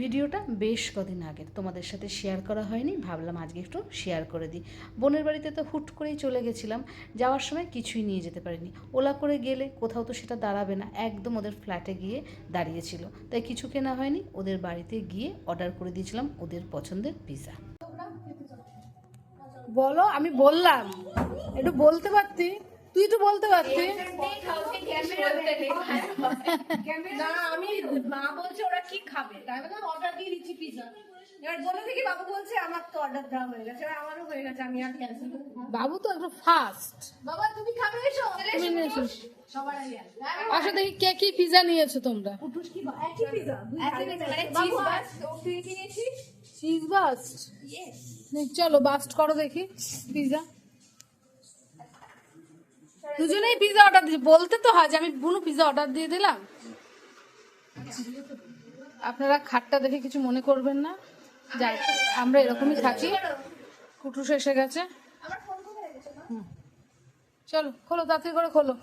ভিডিওটা বেশ কদিন আগে তোমাদের সাথে শেয়ার করা হয়নি, ভাবলাম আজকে একটু শেয়ার করে দিই। বোনের বাড়িতে তো হুট করেই চলে গেছিলাম, যাওয়ার সময় কিছুই নিয়ে যেতে পারিনি। ওলা করে গেলে কোথাও তো সেটা দাঁড়াবে না, একদম ওদের ফ্ল্যাটে গিয়ে দাঁড়িয়েছিল। তাই কিছু কেনা হয়নি, ওদের বাড়িতে গিয়ে অর্ডার করে দিয়েছিলাম ওদের পছন্দের পিৎজা বলো, আমি বললাম। একটু বলতে পারতি? তুই তো বলতে পারতি। না আমি মা বলছে ওরা কি খাবে? তাই বললাম অর্ডার দিয়ে দিচ্ছি পিজা এবার বলে দেখি বাবু বলছে আমার তো অর্ডার দেওয়া হয়ে গেছে আমারও হয়ে গেছে আমি আর ক্যান্সেল বাবু তো একটু ফাস্ট বাবা তুমি খাবে এসো। তুমি নিয়ে এসো। সবার আগে আসো। দেখি কে কি পিজা নিয়েছো তোমরা। একই পিজা মানে চিজ বাস তুই কি নিয়েছিস? চিজ বাস্ট চলো বাস্ট করো দেখি পিজা দুজনেই পিজা অর্ডার দিয়েছি বলতে তো হয় যে আমি বুনু পিজা অর্ডার দিয়ে দিলাম। আপনারা খাটটা দেখে কিছু মনে করবেন না। যাই আমরা এরকমই থাকি। কুটুস এসে গেছে। চলো খোলো তাড়াতাড়ি করে খোলো।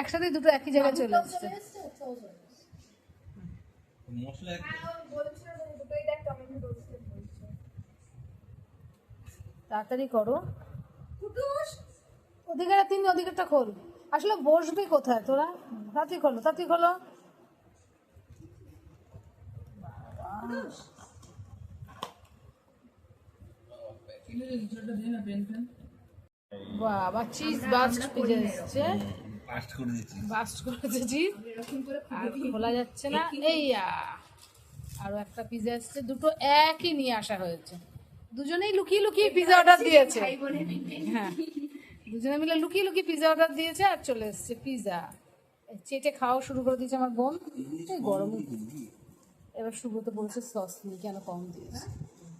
একসাথে দুটো একই জায়গায় চলে আসছে মশলা তাড়াতাড়ি করো। ওদিকে তিন ওদিকেরটা খোল। আসলে বসবি কোথায়? তোরা? তাড়াতাড়ি খোলো তাড়াতাড়ি খোলো। বাবা চিজ বাস্ট পিজা এসছে। পাস্ট করে দিচ্ছি। বাস্ট করেছে চিজ আর খোলা যাচ্ছে না। এই। আরও একটা পিজা এসছে। দুটো একই নিয়ে আসা হয়েছে। দুজনেই লুকিয়ে লুকিয়ে পিজা অর্ডার দিয়েছে। হ্যাঁ। দুজনে মিলে লুকিয়ে লুকিয়ে পিজা অর্ডার দিয়েছে আর চলে এসছে পিজা চেটে খাওয়া শুরু করে দিয়েছে আমার বোন। এই গরমে। এবার সুব্রত বলছে সস নিয়ে কেন কম দিয়েছে?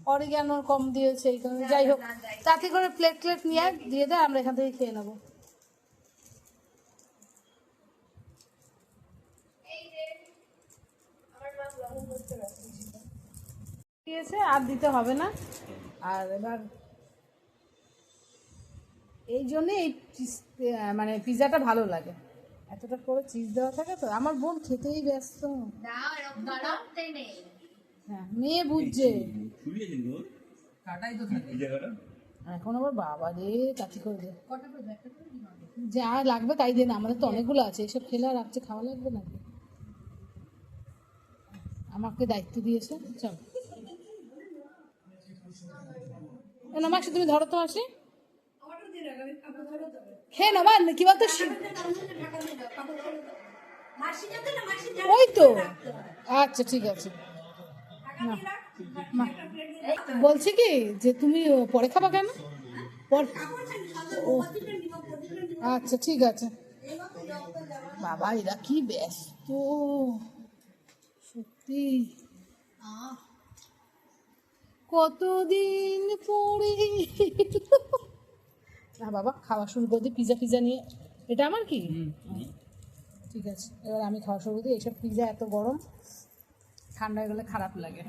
অরিগ্যানো কম দিয়েছে এই কারণে যাই হোক তাতে করে প্লেট প্লেট নিয়ে দিয়ে দেয় আমরা এখান থেকে খেয়ে নেব। দিয়েছে আর দিতে হবে না। আর এবার এই জন্যে এই চিজ- মানে পিৎজাটা ভালো লাগে। এতটা করে চিজ দেওয়া থাকে তো আমার বোন খেতেই ব্যস্ত। হ্যাঁ মেয়ে বুঝছে। নি এখন আবার বাবা রে কাঠি করে দে। যা লাগবে তাই দে না আমাদের তো অনেকগুলো আছে এসব খেলে আর রাত্রে খাওয়া লাগবে নাকি আমাকে দায়িত্ব দিয়েছে চল। না মাসি তুমি ধরো তো মাসি খেয়ে না মান কি বলতো ওই তো। আচ্ছা ঠিক আছে। না বলছি কি যে তুমি পরে খাবা কেন? ও। আচ্ছা ঠিক আছে। বাবা এরা কি ব্যস্ত। সত্যি। কতদিন পরে? না বাবা খাওয়া শুরু করে দিই পিজা পিজা নিয়ে। এটা আমার কি? ঠিক আছে এবার আমি খাওয়া শুরু দিই এইসব পিজা এত গরম ঠান্ডা হয়ে গেলে খারাপ লাগে।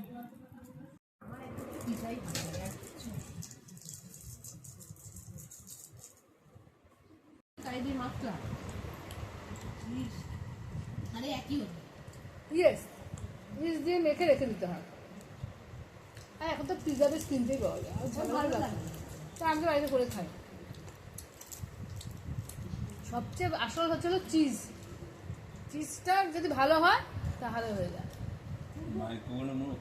ইয়েস ইস দিয়ে মেখে রেখে দিতে হয়। আর এখন তো পিজা বেশ কিনতেই পাওয়া যায়। লাগে। না। তো আমি তো বাড়িতে করে খাই। সবচেয়ে আসল হচ্ছে হলো চিজ চিজটা যদি ভালো হয় তাহলে হয়ে যায়। মাইক্রোওভেনে মনে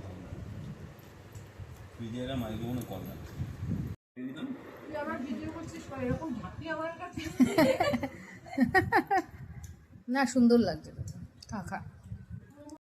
না মাইক্রোওভেনে সুন্দর লাগছে। খা